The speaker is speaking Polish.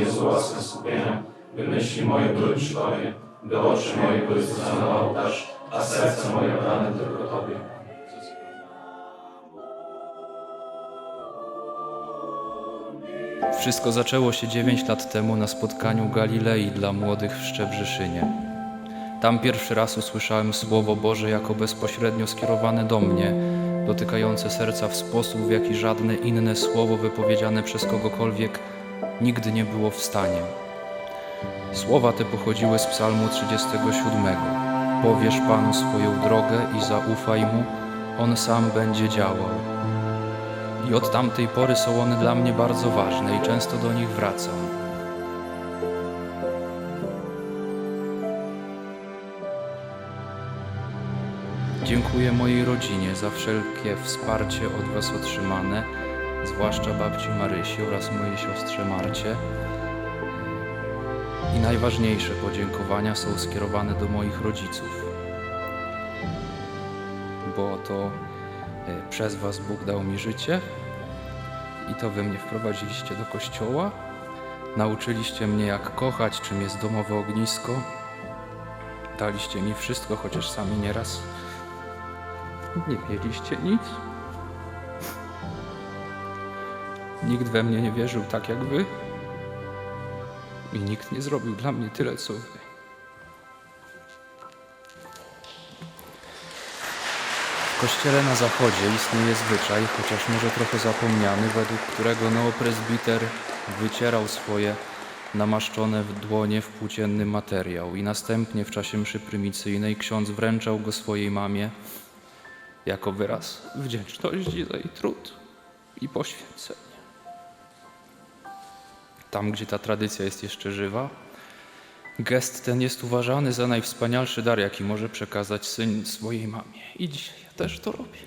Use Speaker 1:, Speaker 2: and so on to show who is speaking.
Speaker 1: Jezu, łaskę skupienia, by myśli moje były przy Tobie, by oczy moje były zwrócone na ołtarz, a serce moje oddane tylko Tobie.
Speaker 2: Wszystko zaczęło się 9 lat temu na spotkaniu Galilei dla młodych w Szczebrzyszynie. Tam pierwszy raz usłyszałem Słowo Boże jako bezpośrednio skierowane do mnie, dotykające serca w sposób, w jaki żadne inne słowo wypowiedziane przez kogokolwiek nigdy nie było w stanie. Słowa te pochodziły z Psalmu 37. Powiesz Panu swoją drogę i zaufaj Mu, On sam będzie działał. I od tamtej pory są one dla mnie bardzo ważne i często do nich wracam. Dziękuję mojej rodzinie za wszelkie wsparcie od Was otrzymane, zwłaszcza babci Marysi oraz mojej siostrze Marcie. I najważniejsze podziękowania są skierowane do moich rodziców, bo to e, przez Was Bóg dał mi życie i to Wy mnie wprowadziliście do kościoła. Nauczyliście mnie, jak kochać, czym jest domowe ognisko. Daliście mi wszystko, chociaż sami nieraz nie mieliście nic. Nikt we mnie nie wierzył tak jak Wy i nikt nie zrobił dla mnie tyle, co Wy. W kościele na zachodzie istnieje zwyczaj, chociaż może trochę zapomniany, według którego neopresbiter wycierał swoje namaszczone w dłonie w płócienny materiał i następnie w czasie mszy prymicyjnej ksiądz wręczał go swojej mamie jako wyraz wdzięczności za jej trud i poświęcenie. Tam, gdzie ta tradycja jest jeszcze żywa, gest ten jest uważany za najwspanialszy dar, jaki może przekazać syn swojej mamie. I dzisiaj ja też to robię.